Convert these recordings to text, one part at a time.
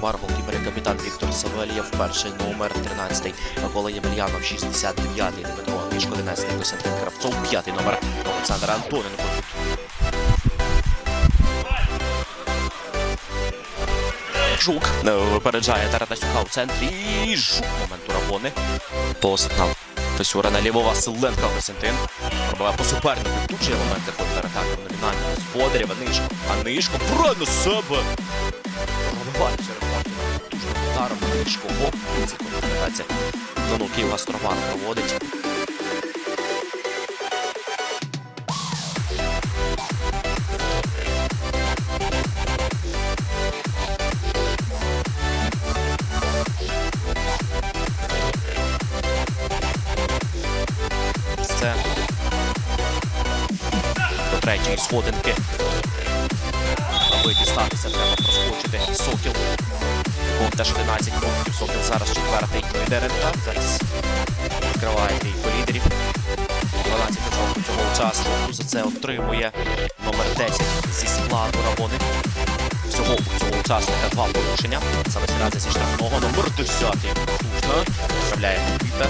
Голкіпер і капітан Віктор Савельєв, перший номер 13 Микола Ємельянов, 69-й Дмитро Андрішко, 11-й Костянтин Кравцов, п'ятий номер Олександр Антоненко. Жук е, випереджає Таратасюка у центрі. Жук моменту Рабони. Постнал. Фесюра наліво Василенко Костянтин. Пробиває по супернику. Тут же є моменти контратаки номінального господарів. Анишко. Анишко. Правильно себе. Пробиває черепахи. Дуже ударом Анишко. Оп. Це контратація. Ну, ну, Строман проводить. Третьої сходинки. Аби дістатися, треба проскочити Сокіл. Був теж 11 пунктів. Сокіл зараз четвертий Федеренка. Зараз відкриває трійку лідерів. 12 очок цього часу. За це отримує номер 10 зі складу Рабони. Всього у цього є два порушення. Саме зі штрафного номер 10. Слушно. Вставляє Піта.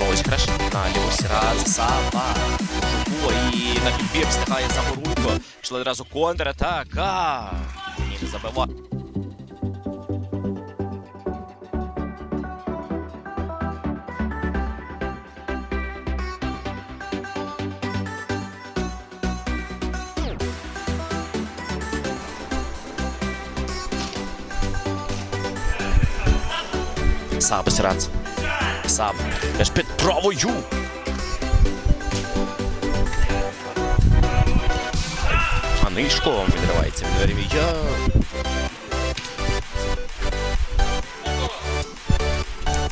Розіграш на ліву Сіраза, Сава. Жуко і на підбір встигає Загоруйко. Пішла одразу контратака. Ні, не забиває. Саба Сірадзе. Сам. Теж під правою. А нишко відривається від Веремія.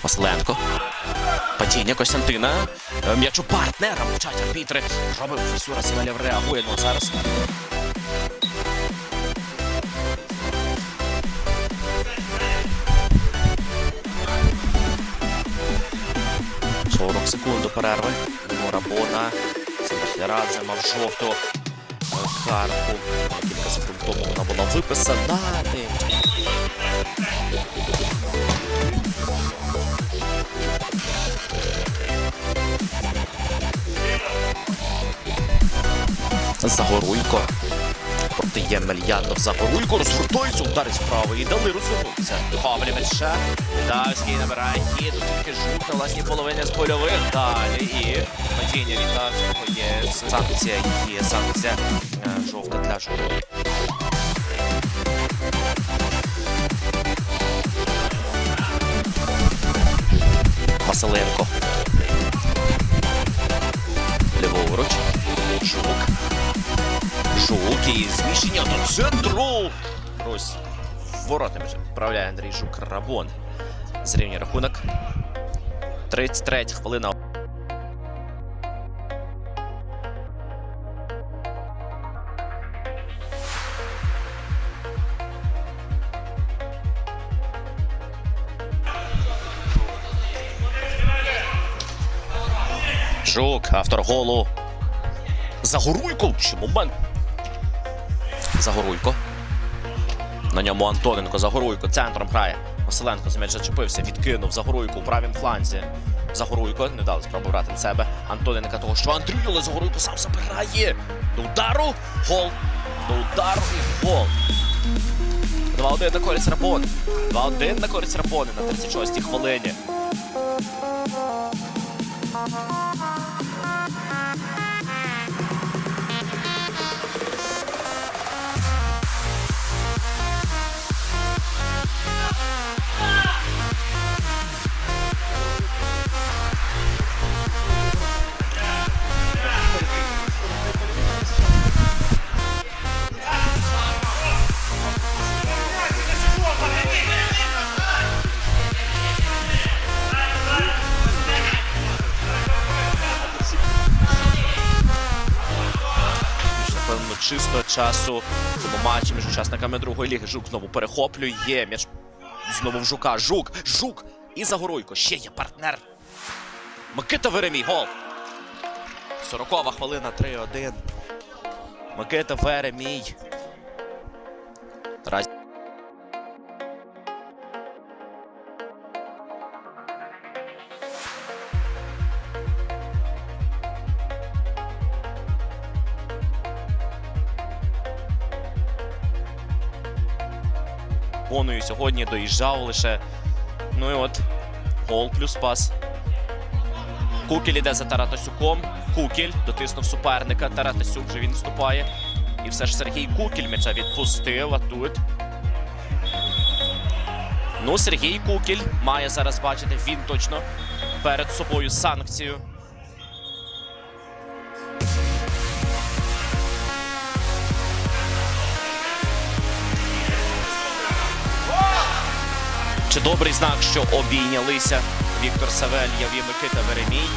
Василенко. Падіння Костянтина. Е, М'яч у партнера мовчать арбітри. Робив Фесюра Севелєв реагує. Ну зараз секунд до перерви. Морабона. Себастьярадзе мав жовту картку. Кілька секунд тому вона була виписана. Загоруйко. Проти Ємельянов Загоруйко розгортується, ударить вправо і дали розвернутися. Павлівець ще. Давський набирає хід, тільки жук на власній половині з польових. Далі і падіння від Давського є санкція, є санкція е, жовта для жовтого. Василенко. Жук і зміщення до центру. Ось воротами вже вправляє Андрій Жук Рабон. Зрівнює рахунок. 33 хвилина. Жук, автор голу. Загоруйко. Ще момент. Загоруйко. На ньому Антоненко Загоруйко центром грає. Василенко з м'яч зачепився, відкинув Загоруйко у правім фланзі. Загоруйко не дали спробу брати на себе. Антоненка того, що Андрій, але Загоруйко сам забирає. До удару. Гол. До удару і гол. 2-1 на користь Рабони. 2-1 на користь Рабони на 36-й хвилині. Чисто часу в цьому матчі між учасниками другої ліги. Жук знову перехоплює. М'яч знову в Жука. Жук, Жук і Загоруйко. Ще є партнер. Микита Веремій. Гол. 40 хвилина 3-1. Микита Веремій. Тарас перегоною сьогодні доїжджав лише. Ну і от гол плюс пас. Кукіль іде за Таратасюком. Кукіль дотиснув суперника. Таратасюк вже він вступає. І все ж Сергій Кукіль м'яча відпустив. А тут. Ну, Сергій Кукіль має зараз бачити він точно перед собою санкцію. Чи добрий знак, що обійнялися Віктор Савельєв і Микита Веремій?